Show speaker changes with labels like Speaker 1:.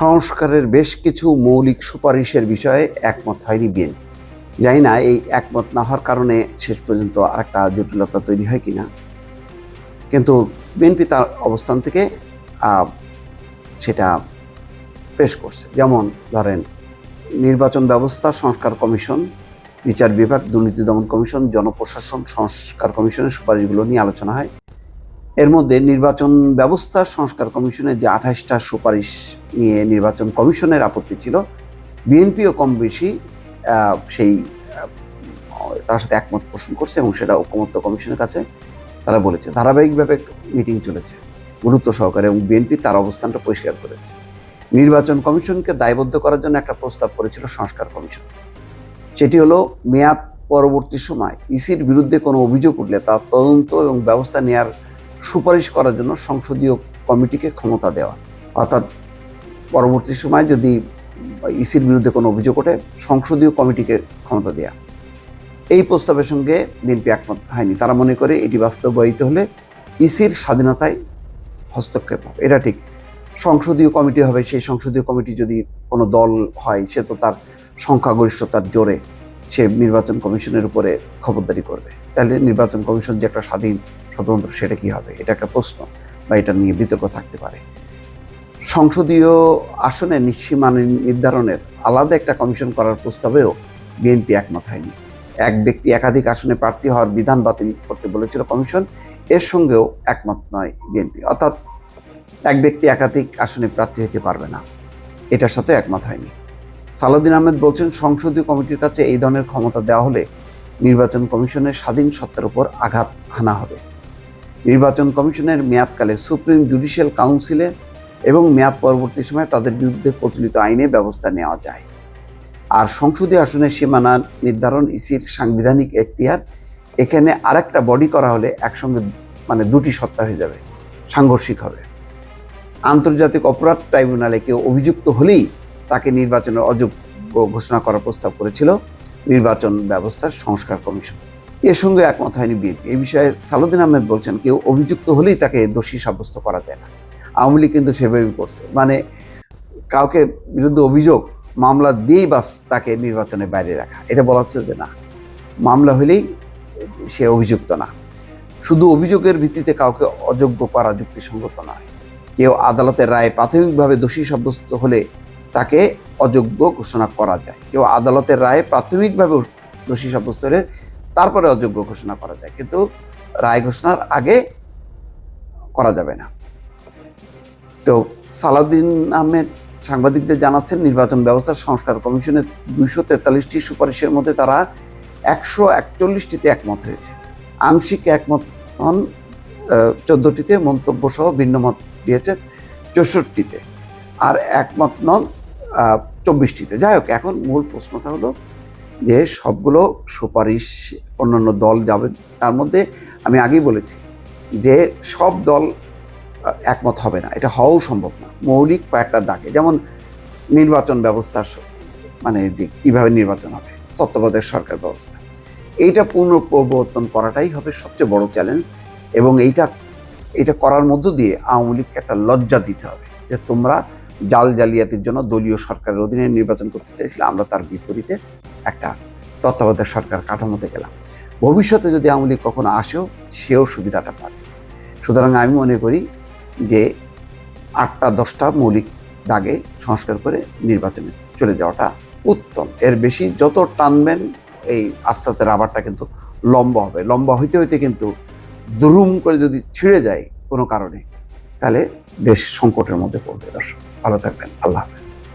Speaker 1: সংস্কারের বেশ কিছু মৌলিক সুপারিশের বিষয়ে একমত হয়নি বিএনপি। জানি না এই একমত না হওয়ার কারণে শেষ পর্যন্ত আরেকটা জটিলতা তৈরি হয় কিনা। কিন্তু বিএনপি তার অবস্থান থেকে সেটা পেশ করছে। যেমন ধরেন, নির্বাচন ব্যবস্থা, সংস্কার কমিশন, বিচার বিভাগ, দুর্নীতি দমন কমিশন, জনপ্রশাসন, সংস্কার কমিশনের সুপারিশগুলো নিয়ে আলোচনা হয়। এর মধ্যে নির্বাচন ব্যবস্থা সংস্কার কমিশনের যে আঠাশটা সুপারিশ নিয়ে নির্বাচন কমিশনের আপত্তি ছিল বিএনপিও কম বেশি সেই তার সাথে একমত পোষণ করছে এবং সেটা ঐকমত্য কমিশনের কাছে তারা বলেছে। ধারাবাহিকভাবে মিটিং চলেছে, গুরুত্ব সহকারে এবং বিএনপি তার অবস্থানটা পরিষ্কার করেছে। নির্বাচন কমিশনকে দায়বদ্ধ করার জন্য একটা প্রস্তাব করেছিল সংস্কার কমিশন। সেটি হলো, মেয়াদ পরবর্তী সময় ইসির বিরুদ্ধে কোনো অভিযোগ উঠলে তার তদন্ত এবং ব্যবস্থা নেওয়ার সুপারিশ করার জন্য সংসদীয় কমিটিকে ক্ষমতা দেওয়া। অর্থাৎ পরবর্তী সময় যদি ইসির বিরুদ্ধে কোনো অভিযোগ ওঠে, সংসদীয় কমিটিকে ক্ষমতা দেওয়া এই প্রস্তাবের সঙ্গে বিএনপি একমত হয়নি। তারা মনে করে এটি বাস্তবায়িত হলে ইসির স্বাধীনতায় হস্তক্ষেপ হবে। এটা ঠিক। সংসদীয় কমিটি হবে। সেই সংসদীয় কমিটি যদি কোনো দল হয়, সে তো তার সংখ্যাগরিষ্ঠতার জোরে সে নির্বাচন কমিশনের উপরে খবরদারি করবে। তাহলে নির্বাচন কমিশন যে একটা স্বাধীন স্বতন্ত্র, সেটা কি হবে? এটা একটা প্রশ্ন বা এটা নিয়ে বিতর্ক থাকতে পারে। সংসদীয় আসনে সীমা নির্ধারণের আলাদা একটা কমিশন করার প্রস্তাবেও বিএনপি একমত হয়নি। এক ব্যক্তি একাধিক আসনে প্রার্থী হওয়ার বিধান বাতিল করতে বলেছিল কমিশন, এর সঙ্গেও একমত নয় বিএনপি। অর্থাৎ এক ব্যক্তি একাধিক আসনে প্রার্থী হতে পারবে না। এটার সাথে একমত হয়নি। সালাউদ্দিন আহমেদ বলছেন, সংসদীয় কমিটির কাছে এই ধরনের ক্ষমতা দেওয়া হলে নির্বাচন কমিশনের স্বাধীন সত্তার উপর আঘাত হানা হবে। নির্বাচন কমিশনের মেয়াদকালে সুপ্রিম জুডিশিয়াল কাউন্সিলে এবং মেয়াদ পরবর্তী সময় তাদের বিরুদ্ধে প্রচলিত আইনে ব্যবস্থা নেওয়া যায়। আর সংসদীয় আসনের সীমানা নির্ধারণ, ইসির সাংবিধানিক এখতিয়ার, এখানে আরেকটা বডি করা হলে একসঙ্গে মানে দুটি সত্তা হয়ে যাবে, সাংঘর্ষিক হবে। আন্তর্জাতিক অপরাধ ট্রাইব্যুনালে কেউ অভিযুক্ত হলেই তাকে নির্বাচনের অযোগ্য ঘোষণা করার প্রস্তাব করেছিল নির্বাচন ব্যবস্থার সংস্কার কমিশন। এর সঙ্গে একমত হয়নি বিএনপি। এই বিষয়ে সালুদ্দিন আহমেদ বলছেন, কেউ অভিযুক্ত হলেই তাকে দোষী সাব্যস্ত করা যায় না। আওয়ামী লীগ কিন্তু সেভাবেই করছে। মানে কাউকে বিরুদ্ধে অভিযোগ, মামলা দিয়েই বাস তাকে নির্বাচনের বাইরে রাখা। এটা বলা হচ্ছে যে না, মামলা হলেই সে অভিযুক্ত না। শুধু অভিযোগের ভিত্তিতে কাউকে অযোগ্য করা যুক্তিসঙ্গত নয়। কেউ আদালতের রায়ে প্রাথমিকভাবে দোষী সাব্যস্ত হলে তাকে অযোগ্য ঘোষণা করা যায়। কেউ আদালতের রায়ে প্রাথমিকভাবে দোষী সাব্যস্ত হলে তারপরে অযোগ্য ঘোষণা করা যায়। কিন্তু রায় ঘোষণার আগে করা যাবে না। তো সালাউদ্দিন আহমেদ সাংবাদিকদের জানাচ্ছেন, নির্বাচন ব্যবস্থা সংস্কার কমিশনের দুইশো তেতাল্লিশটি সুপারিশের মধ্যে তারা একশো একচল্লিশটিতে একমত হয়েছে। আংশিক একমত হন চোদ্দটিতে মন্তব্য সহ ভিন্ন মত দিয়েছে চৌষট্টিতে। আর একমত নন চব্বিশটিতে। যাই হোক, এখন মূল প্রশ্নটা হলো যে সবগুলো সুপারিশ অন্যান্য দল যাবে, তার মধ্যে আমি আগেই বলেছি যে সব দল একমত হবে না। এটা হওয়াও সম্ভব না। মৌলিক কয়েকটা দাগে, যেমন নির্বাচন ব্যবস্থার মানে দিক কীভাবে নির্বাচন হবে, তত্ত্বাবধায়ক সরকার ব্যবস্থা। এইটা পূর্ণ পুনঃপ্রবর্তন করাটাই হবে সবচেয়ে বড় চ্যালেঞ্জ এবং এইটা এটা করার মধ্য দিয়ে আওয়ামী লীগকে একটা লজ্জা দিতে হবে যে তোমরা জাল জালিয়াতির জন্য দলীয় সরকারের অধীনে নির্বাচন করতে চাইছিলে আমরা তার বিপরীতে একটা তত্ত্বাবধায়ক সরকার কাঠামোতে গেলাম। ভবিষ্যতে যদি আওয়ামী লীগ কখনো আসেও, সেও সুবিধাটা পাবে। সুতরাং আমি মনে করি যে আটটা, দশটা মৌলিক দাগে সংস্কার করে নির্বাচনে চলে যাওয়াটা উত্তম। এর বেশি যত টানবেন, এই আস্তে আস্তে রাবারটা কিন্তু লম্বা হবে। লম্বা হইতে হইতে কিন্তু দুরুম করে যদি ছিঁড়ে যায় কোনো কারণে তাহলে দেশ সংকটের মধ্যে পড়বে দর্শক। ভালো থাকবেন। আল্লাহ হাফেজ।